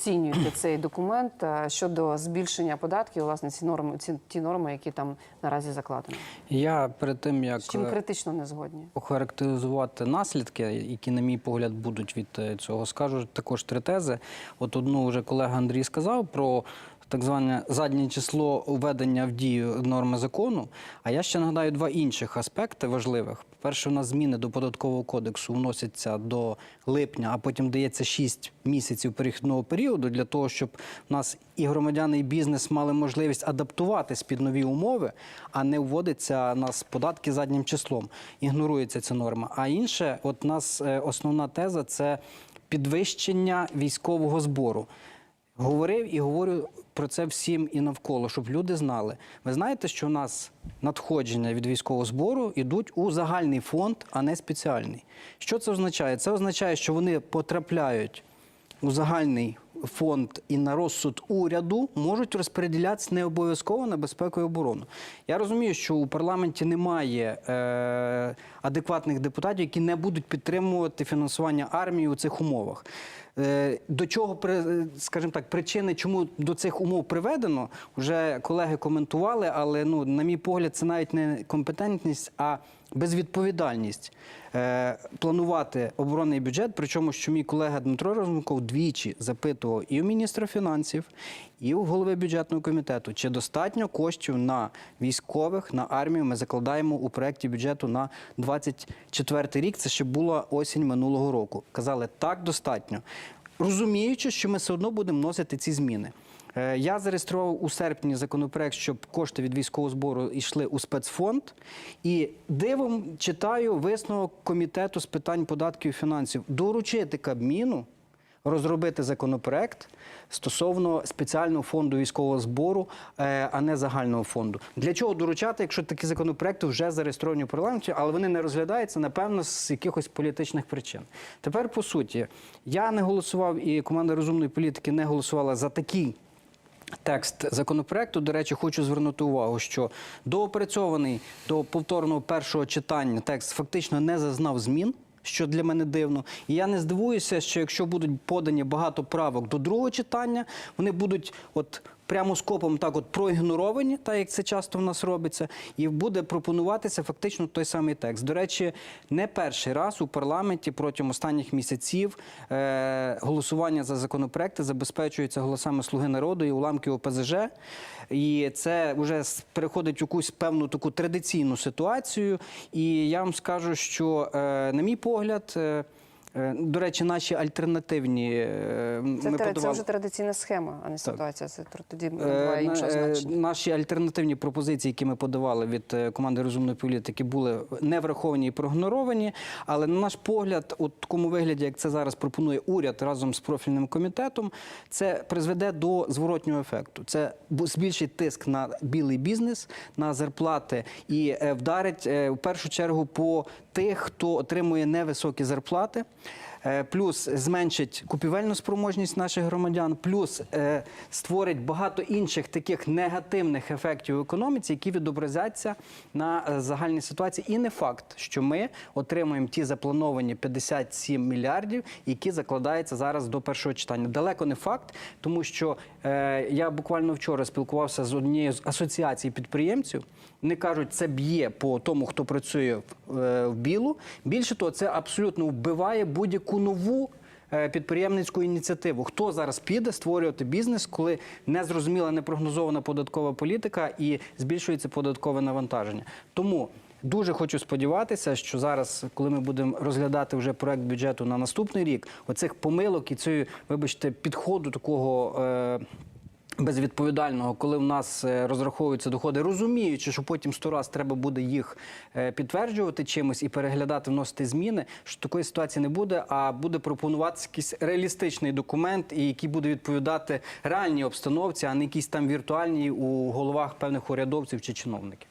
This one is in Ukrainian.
оцінюєте цей документ е, щодо збільшення податків, власне, ці норми, ці ті норми, які там наразі закладені? Я перед тим як З чим е, критично не згодні? охарактеризувати наслідки, які, на мій погляд, будуть від е, цього, скажу також три тези. От одну вже колега Андрій сказав про так зване заднє число введення в дію норми закону. А я ще нагадаю два інших аспекти важливих. Перше, у нас зміни до податкового кодексу вносяться до липня, а потім дається 6 місяців перехідного періоду для того, щоб у нас і громадяни, і бізнес мали можливість адаптуватись під нові умови, а не вводиться нас податки заднім числом. Ігнорується ця норма. А інше, от нас е, основна теза це підвищення військового збору. Говорив і говорю про це всім і навколо, щоб люди знали. Ви знаєте, що у нас надходження від військового збору йдуть у загальний фонд, а не спеціальний. Що це означає? Це означає, що вони потрапляють у загальний фонд і на розсуд уряду можуть розподілятися не обов'язково на безпеку і оборону. Я розумію, що у парламенті немає е, адекватних депутатів, які не будуть підтримувати фінансування армії у цих умовах. Е, До чого при- скажімо так, причини, чому до цих умов приведено, вже колеги коментували, але ну, на мій погляд, це навіть не компетентність, а безвідповідальність е, планувати оборонний бюджет. Причому, що мій колега Дмитро Розумков двічі запитував і у міністра фінансів, і у голови бюджетного комітету, чи достатньо коштів на військових, на армію ми закладаємо у проєкті бюджету на 24 рік. Це ще була осінь минулого року. Казали, так достатньо. Розуміючи, що ми все одно будемо вносити ці зміни. Е, Я зареєстрував у серпні законопроект, щоб кошти від військового збору йшли у спецфонд. І дивом читаю висновок комітету з питань податків і фінансів доручити Кабміну розробити законопроект стосовно спеціального фонду військового збору, е, а не загального фонду. Для чого доручати, якщо такі законопроекти вже зареєстровані в парламенті, але вони не розглядаються, напевно, з якихось політичних причин. Тепер по суті, я не голосував, і команда розумної політики не голосувала за такий Текст законопроекту, до речі, хочу звернути увагу, що доопрацьований до повторного першого читання текст фактично не зазнав змін. Що для мене дивно, і я не здивуюся, що якщо будуть подані багато правок до другого читання, вони будуть от прямо скопом так от проігноровані, так як це часто в нас робиться, і буде пропонуватися фактично той самий текст. До речі, не перший раз у парламенті протягом останніх місяців е, голосування за законопроекти забезпечується голосами Слуги народу і уламки ОПЗЖ. І це вже переходить в якусь певну таку традиційну ситуацію. І я вам скажу, що, е, на мій погляд, е, до речі, наші альтернативні е, Це, ми це подавали. вже традиційна схема, а не ситуація. Це тоді Е, інше е, значення. Наші альтернативні пропозиції, які ми подавали від е, команди розумної політики, були не враховані і проігноровані. Але на наш погляд, у такому вигляді, як це зараз пропонує уряд разом з профільним комітетом, це призведе до зворотнього ефекту. Це збільшить тиск на білий бізнес, на зарплати і е, вдарить е, в першу чергу по тих, хто отримує невисокі зарплати. Е, Плюс зменшить купівельну спроможність наших громадян, плюс е, створить багато інших таких негативних ефектів в економіці, які відобразяться на е, загальній ситуації. І не факт, що ми отримуємо ті заплановані 57 мільярдів, які закладаються зараз до першого читання. Далеко не факт, тому що я буквально вчора спілкувався з однією з асоціацій підприємців. Вони кажуть, це б'є по тому, хто працює в білу. Більше того, це абсолютно вбиває будь-яку нову. е, Підприємницьку ініціативу. Хто зараз піде створювати бізнес, коли незрозуміла, непрогнозована податкова політика і збільшується податкове навантаження? Тому дуже хочу сподіватися, що зараз, коли ми будемо розглядати вже проект бюджету на наступний рік, оцих помилок і цієї, вибачте, підходу такого. Е- безвідповідального, коли в нас е, розраховуються доходи, розуміючи, що потім сто раз треба буде їх е, підтверджувати чимось і переглядати, вносити зміни, що такої ситуації не буде, а буде пропонуватися якийсь реалістичний документ, і який буде відповідати реальній обстановці, а не якісь там віртуальні у головах певних урядовців чи чиновників.